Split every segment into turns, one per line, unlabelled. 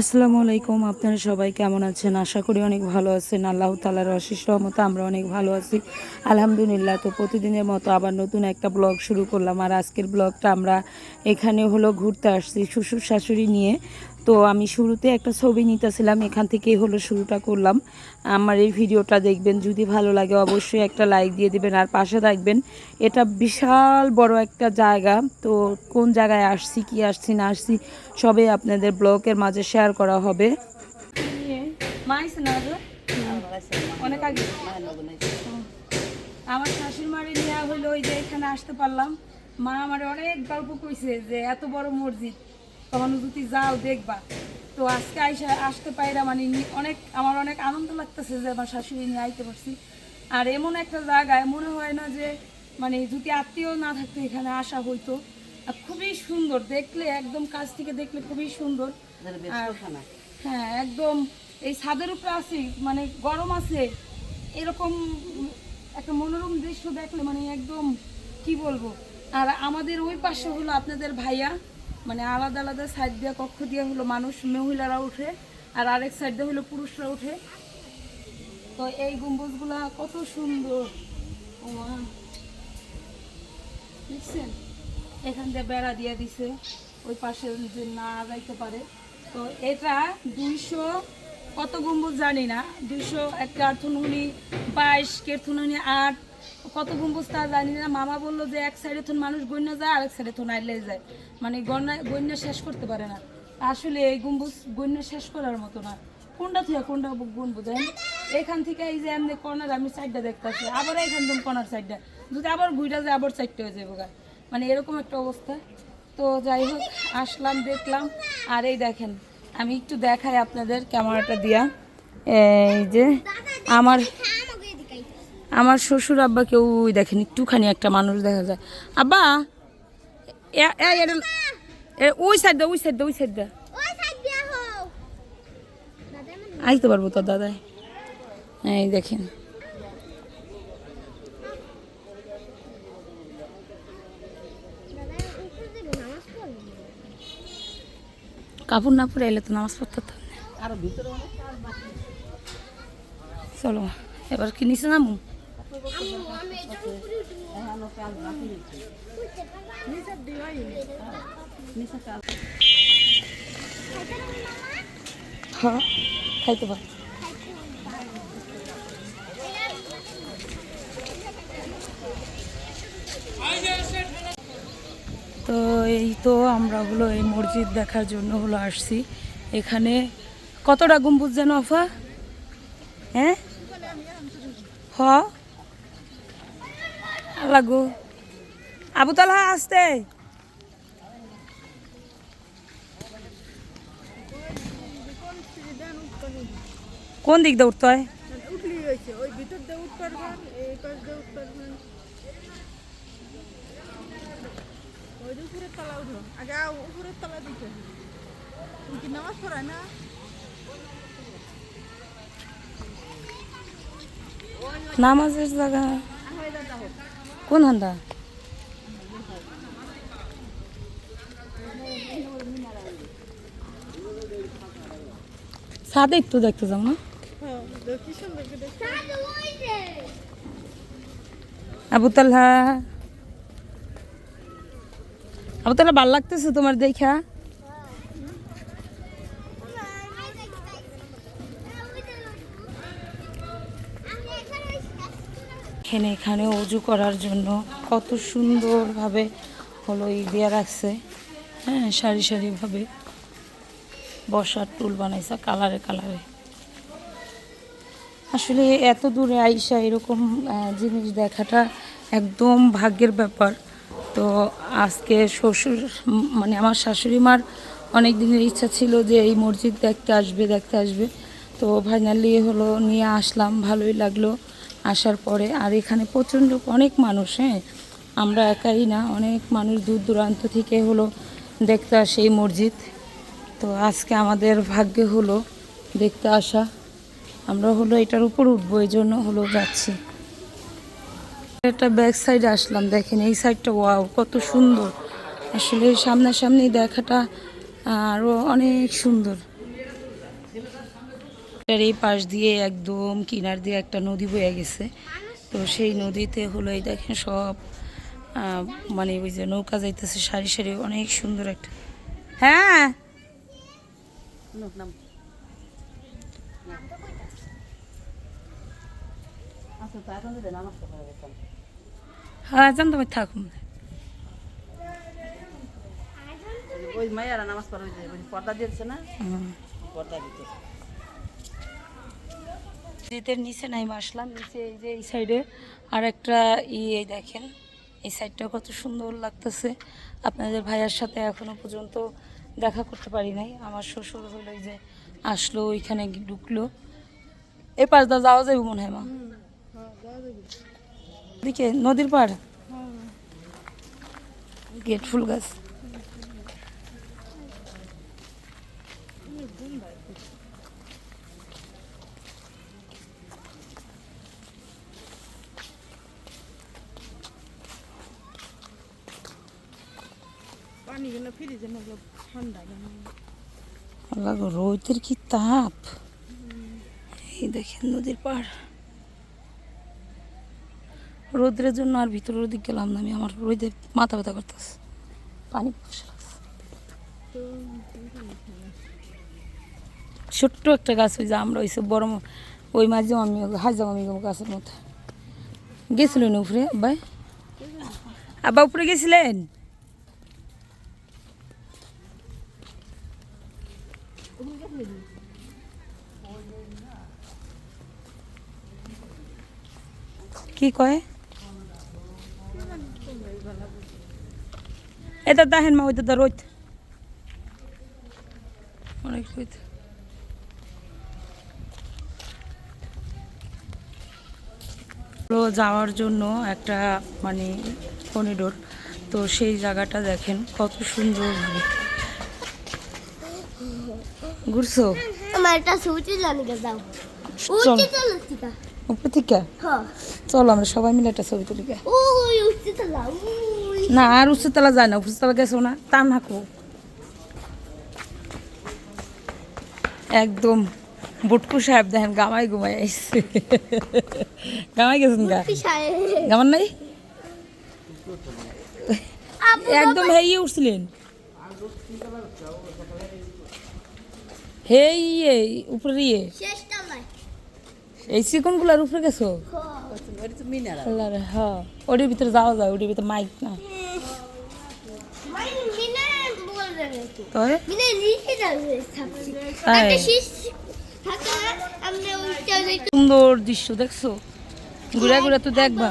আসসালামু আলাইকুম, আপনারা সবাই কেমন আছেন? আশা করি অনেক ভালো আছেন। আল্লাহ তালার অশেষ রহমতে আমরা অনেক ভালো আছি। আলহামদুলিল্লাহ, তো প্রতিদিনের মতো আবার নতুন একটা ব্লগ শুরু করলাম। আর আজকের ব্লগটা আমরা এখানে হলো ঘুরতে আসছি। শ্বশুর শাশুড়ি নিয়ে তো আমি শুরুতে একটা ছবি নিতেছিলাম, এখান থেকেই হলো শুরুটা করলাম। আমার এই ভিডিওটা দেখবেন, যদি ভালো লাগে অবশ্যই একটা লাইক দিয়ে দেবেন, আর পাশে থাকবেন, এটা বিশাল বড় একটা জায়গা। তো কোন জায়গায় আসছি, কি আসছি, না আসছি সবে আপনাদের ব্লগের মাঝে শেয়ার করা হবে। অনেক আগে। আমার শাশুড়ি মারি নেওয়া হলো ওই যে এখানে আসতে পারলাম। মা আমার অনেক গল্প কইছে যে এত বড় মসজিদ। তখন যদি যাও দেখবা। তো আজকে আইসা আসতে পাইরা মানে অনেক আমার অনেক আনন্দ লাগতেছে যে আমার শাশুড়ি নিয়ে আইতে পারছি। আর এমন একটা জায়গায় মনে হয় না যে মানে যদি আত্মীয় না থাকতো এখানে আসা হইতো। আর খুবই সুন্দর দেখলে একদম কাছ থেকে দেখলে খুবই সুন্দর। আর হ্যাঁ একদম এই ছাদের উপরে আছি মানে গরম আছে। এরকম একটা মনোরম দৃশ্য দেখলে মানে একদম কি বলব? আর আমাদের ওই পাশে হলো আপনাদের ভাইয়া। মানে আলাদা আলাদা সাইড দিয়ে কক্ষ দিয়ে হলো মানুষ মহিলারা উঠে, আর আরেক সাইড দিয়ে হলো পুরুষরা উঠে। তো এই গম্বুজগুলা কত সুন্দর। দেখছেন? এখান দিয়ে বেড়া দিয়ে দিছে, ওই পাশে যে না যাইতে পারে। তো এটা দুইশো কত গম্বুজ জানি না, দুইশো একটা অর্থনুনি বাইশ কেরথুনুনি আট কত গম্বুজ তা জানি না। মামা বলল যে এক সাইডে থন মানুষ গণ্য যায়, আরেক সাইডে থন আইলে যায়। মানে গণ্যা, গণ্য শেষ করতে পারে না। আসলে এই গম্বুজ গণ্য শেষ করার মতো না। কোনটা থেকে কোনটা গুনবো জানেন এখান থেকে এই যে এমনি কর্নার আমি সাইডটা দেখতেছি। আবার এখান থেকে কর্নার সাইডটা যদি আবার ঘুরে যায়, আবার সাইডটা হয়ে যাব গা। মানে এরকম একটা অবস্থা। তো যাই হোক, আসলাম, দেখলাম। আর এই দেখেন, আমি একটু দেখাই আপনাদের ক্যামেরাটা দিয়া। এই যে আমার আমার শ্বশুর আব্বাকে ওই দেখেন একটুখানি একটা মানুষ দেখা যায়। আব্বা ওই সাইড দা ওই সাইড দা ওই সাইড দা। আইতে পারব তো দাদাই। এই দেখেন। কাপড় না পরে এলে তো নামাজ পড়তে। চলো এবার কি নিচে নামু? হ্যাঁ খাইতে তো এই তো আমরা হলো এই মসজিদ দেখার জন্য হলো আসছি। এখানে কতটা গম্বুজ যেন, অফা? হ্যাঁ? হ? লাগো। আবু তালা আসতে। কোন দিক দিয়ে উঠতে হয়?
নামাজ পড়ায় না?
নামাজের জায়গা। কোন হান্দা? সাদে একটু দেখতে যাও না?
আবুতাল্লা দেখতে
আবু ভালো লাগতেছে তোমার দেখা? এখানে এখানে অজু করার জন্য কত সুন্দরভাবে হলো ই দিয়ে রাখছে। হ্যাঁ সারি সারিভাবে বসার টুল বানাইছে কালারে কালারে। আসলে এত দূরে আইসা এরকম জিনিস দেখাটা একদম ভাগ্যের ব্যাপার। তো আজকে শ্বশুর মানে আমার শাশুড়ি মার অনেক দিনের ইচ্ছা ছিল যে এই মসজিদ দেখতে আসবে দেখতে আসবে। তো ফাইনালি হলো নিয়ে আসলাম, ভালোই লাগল। আসার পরে, আর এখানে প্রচণ্ড অনেক মানুষ হ্যাঁ? আমরা একাই না, অনেক মানুষ দূর দূরান্ত থেকে হলো দেখতে আসে এই মসজিদ। তো আজকে আমাদের ভাগ্যে হলো দেখতে আসা। আমরা হলো এটার উপর উঠবো, এই জন্য হলো যাচ্ছি। একটা ব্যাক সাইডে আসলাম, দেখেন এই সাইডটা, ওয়াও, কত সুন্দর। আসলে সামনাসামনি দেখাটা আরও অনেক সুন্দর। এর এই পাশ দিয়ে একদম কিনার দিয়ে একটা নদী বয়ে গেছে। তো সেই নদীতে হলো এই দেখেন সব মানে ওই যে নৌকা যাইতেছে সারি সারি অনেক সুন্দর একটা। হ্যাঁ। হ্যাঁ জানতো আমি থাকুন।
ওই মায়েরা নামাজ পড়ে পর্দা দিয়েছে না? পর্দা দিতেছে।
শীতের নিচে নাই আসলাম নিচে এই যে এই সাইডে আর একটা ই এই দেখেন এই সাইডটা কত সুন্দর লাগতেছে। আপনাদের ভাইয়ার সাথে এখনও পর্যন্ত দেখা করতে পারি নাই। আমার শ্বশুর হলো যে আসলো ওইখানে ঢুকলো। এই পাশ দা যাওয়া যাবে মনে হয় মা? দিকে নদীর পাড়? গেট ফুল গাছ
পানি যেন ফ্রিজে না ঠান্ডা যেন
রোদের কি তাপ? এই দেখেন নদীর পাড়। রোদ্রের জন্য আর ভিতরের দিক গেলাম না, আমি আমার রোদে মাথা ব্যথা করতেছে। পানি ছোট্ট একটা গাছ যে আমরা ওইসে বড় ওই মাঝে আমি হাজাম আমি গাছের মধ্যে। গেছিলেন উপরে, আব্বাই? আব্বা উপরে গেছিলেন? কি কয়? এটা দেখেন মা ওইটা রোদ। অনেক রোদ। যাওয়ার জন্য একটা মানে করিডোর তো সেই জায়গাটা দেখেন কত সুন্দর ঘুরছো?
আমার একটা ছুটি জানিকে যাও
উপর থেকে?
হ্যাঁ।
চলো আমরা সবাই মিলে একটা ছবি তুলি না আর উচ্চতলা যায় না উচ্চতলা গেছো না? তা নাকো একদম বুটকু সাহেব দেখেন গামাই ঘুমাই আইসে গামাই গেছেন গা? গামান নাই? একদম হেইয়ে উঠছিলেন। হে ইয়ে উপরে ইয়ে। এই চিকনগুলার উপরে গেছো? হ্যাঁ। ওটির ভিতরে যাওয়া যায় ওটির ভিতরে মাইক না সুন্দর দৃশ্য দেখছ? ঘুরে ঘুরে তো দেখবা।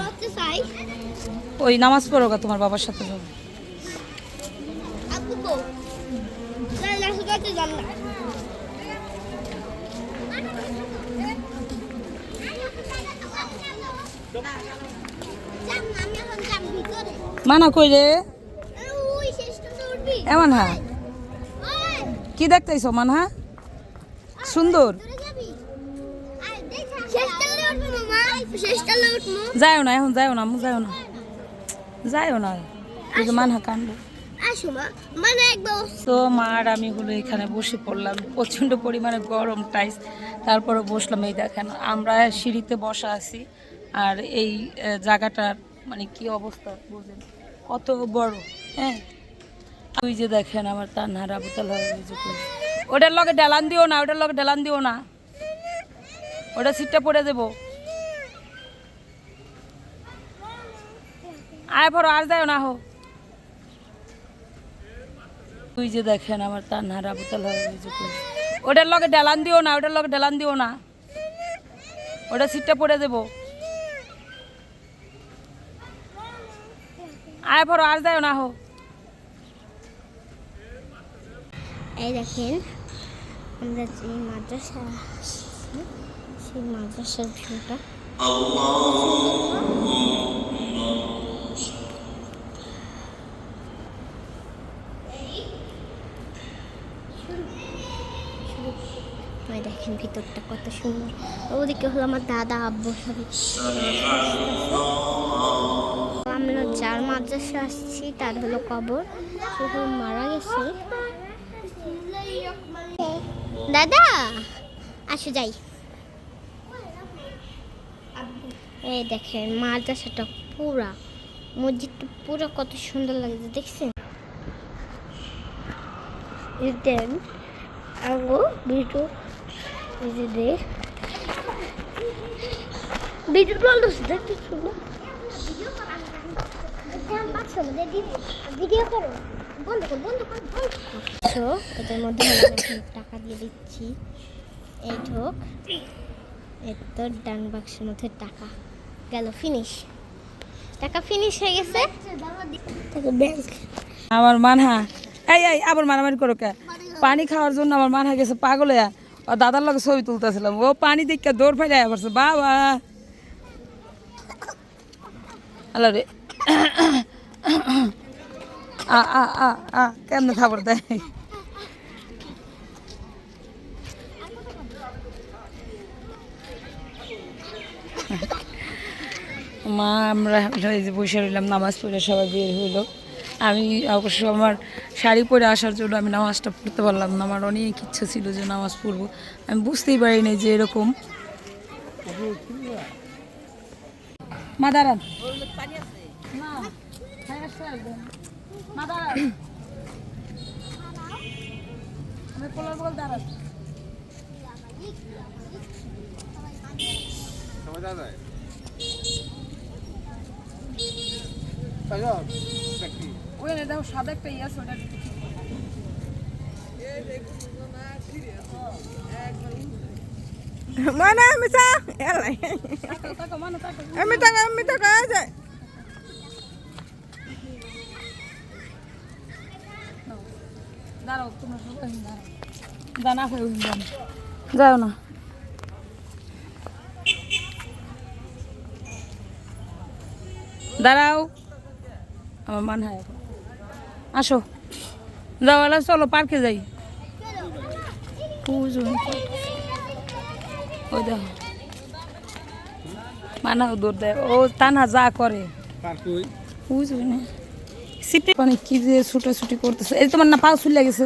ওই নামাজ পড়ো তোমার বাবার সাথে যাব মানা কই রে? এমন হা?
ওই
কি দেখতেছ মানহা? সুন্দর। যাও না, এখন যাও না যাও না। যাও না। মানহা
মানে একবার
তো আমি হলো এখানে বসে পড়লাম, প্রচণ্ড পরিমাণে গরম টাইস তারপরে বসলাম, এই দেখেন, আমরা সিঁড়িতে বসা আছি। আর এই জায়গাটার মানে কি অবস্থা বুঝেন কত বড় হ্যাঁ? ওই যে দেখেন আমার তানহার আবুতাল বোতল। ওটার লগে ডেলান দিও না, ওটার লগে ডেলান দিও না। ওটা সিটটা পড়ে দেবো। আয় পড়ো, আর যাও না, হো। তুই যে দেখেন আমার তানহার আবুতাল বোতল। ওটার লগে ডেলান দিও না, ওটার লগে ডেলান দিও না। ওটা সিটটা পড়ে দেবো। আয় পড়ো আর যাও না হো।
এই দেখেন, আমরা যে মাদ্রাসা সেই মাদ্রাসার ভিউটা। দেখেন ভিতরটা কত সুন্দর। ওদিকে হলো আমার দাদা, আব্বু সবাই। আমরা যার মাদ্রাসা আসছি, তার হলো কবর। সে মারা গেছে। দাদা, আসো যাই। এই দেখেন, মাদ্রাসাটা পুরা, মসজিদটা পুরো কত সুন্দর লাগছে, দেখছেন? দেন আরও বিটু দেখ ভিডিও দেখতে সুন্দর। ডান বাক্সের মধ্যে টাকা। গেল ফিনিশ টাকা ফিনিশ হয়ে গেছে?
আমার মানহা। এই এই, আবার মারামারি করো কে? পানি খাওয়ার জন্য আমার মানহা গেছে পাগল ও দাদার লগে ছবি তুলতেছিলাম। ও পানি দেখে দৌড় ফেলে পড়ছে বাবা। আল্লাহ রে। কেমনে খাবার দেয়? মা, আমরা বসে রইলাম, নামাজ পড়ে সবাই বের হইল। আমি অবশ্য আমার শাড়ি পরে আসার জন্য আমি নামাজটা পড়তে পারলাম না, আমার অনেক ইচ্ছা ছিল যে নামাজ পড়ব। আমি বুঝতেই পারিনি যে এরকম। মা, দাঁড়ান। না, হ্যাঁ, আসতে আসবেন। মা দাঁড়ান। আমি পোলার বগল দাঁড়ান। ওই না, সাদা একটা ইয়ে মানো, যাও যাও না। দাঁড়াও। আমার মান হয়। আসো। যাও চলো পার্কে যাই। পুজো। ওই দেখো। মানা দৌড় দেয়। ও তানা যা করে। বুঝো না। সিটে মানে কি যে ছুটাছুটি করতেছে? এই তোমার না পাও ছুলে গেছে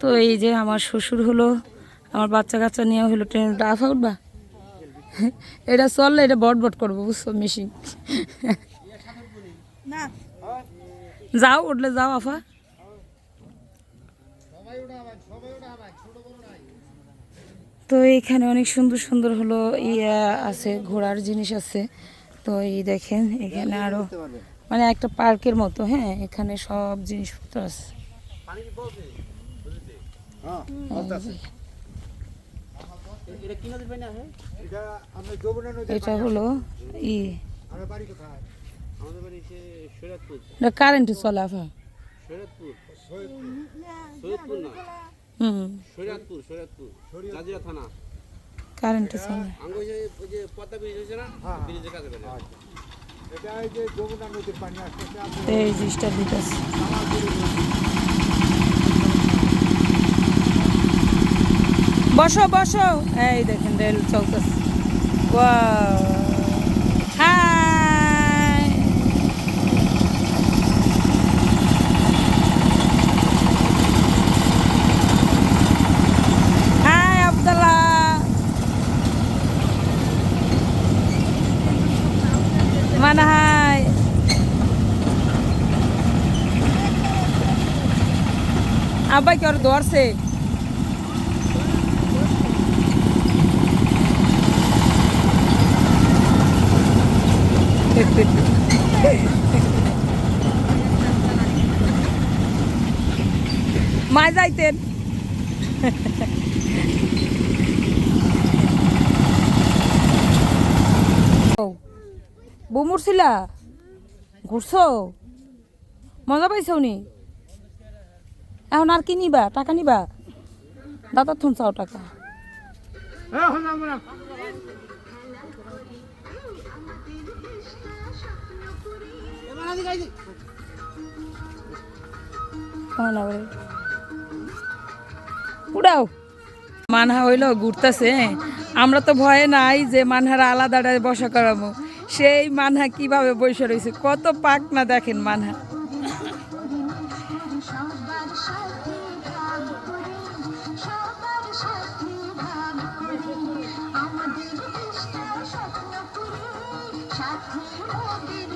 তো এই যে আমার শ্বশুর হলো আমার বাচ্চা কাচ্চা নিয়ে হলো ট্রেন। আফা উঠবা? এটা চললে এটা বট বট করব বুঝছ মেশিন। যাও উঠলে যাও আফা। তো এখানে অনেক সুন্দর সুন্দর হলো ইয়া আছে ঘোড়ার জিনিস আছে। তো এই দেখেন এখানে আরও মানে একটা পার্কের মতো হ্যাঁ এখানে সব জিনিসপত্র আছে।
এটা আছে।
এটা
হলো ই।
আমার বাড়ি কোথায়?
আমাদের বাড়ি সে শরীয়তপুর
এটা কারেন্টে চলে আফা।
শরীয়তপুর সৈয়দপুর না শরীয়তপুর শরীয়তপুর থানা।
কারেন্টে চলে
আঙ্গ যে ওই যে পদ্মা ব্রিজ হয়েছে না ব্রিজের কাছে বেলে
এটা এই যে যমুনা নদীর পানি আসতেছে
এই জিনিসটা বসো বসো। এই দেখেন রেল চলতেছে। হাই হাই আব্দুল্লাহ মানে হাই আব্বাই কি ওর ধরছে মা যাইতেন। বউ মরছিলা? ঘুরছো? মজা পাইছ নি? এখন আর কি নিবা? টাকা নিবা? দাদা থুন চাও টাকা। হয়। উড়াও। মানহা হইল ঘুরতেছে আমরা তো ভয়ে নাই যে মানহার আলাদাটায় বসা করাবো সেই মানহা কীভাবে বসে রয়েছে কত পাক না দেখেন মানহা। সবার সাথে ভাগ করে সাথে ভাগ করে আমাদের দেশটা স্বপ্ন করে সাথে মোদের